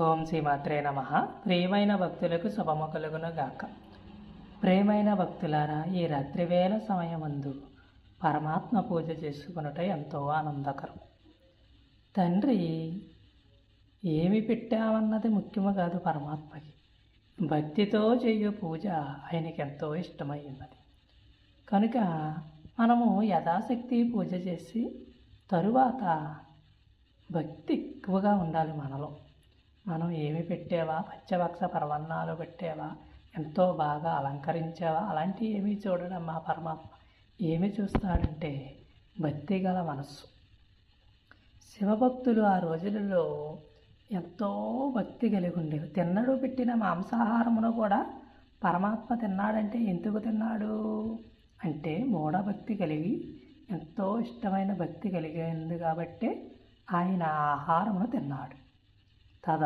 ఓం శ్రీమాత్రే నమ. ప్రియమైన భక్తులకు శుభము కలుగును గాక ప్రేమైన భక్తులారా ఈ రాత్రివేళ సమయమందు పరమాత్మ పూజ చేసుకునుట ఎంతో ఆనందకరం. తండ్రి ఏమి పెట్టామన్నది ముఖ్యము కాదు పరమాత్మకి. భక్తితో చేయు పూజ ఆయనకి ఎంతో ఇష్టమైనది కనుక మనము యథాశక్తి పూజ చేసి తరువాత భక్తి ఎక్కువగా ఉండాలి మనలో. మనం ఏమి పెట్టావా? పంచభక్ష పరవన్నాలు పెట్టావా? ఎంతో బాగా అలంకరించావా? అలాంటివి ఏమీ చూడడం మా పరమాత్మ. ఏమి చూస్తాడంటే భక్తి గల మనస్సు. శివభక్తులు ఆ రోజులలో ఎంతో భక్తి కలిగి ఉండేవి. తిన్నడు పెట్టిన మాంసాహారమును కూడా పరమాత్మ తిన్నాడంటే ఎందుకు తిన్నాడు? అంటే మూఢభక్తి కలిగి ఎంతో ఇష్టమైన భక్తి కలిగింది కాబట్టి ఆయన ఆహారమును తిన్నాడు. తద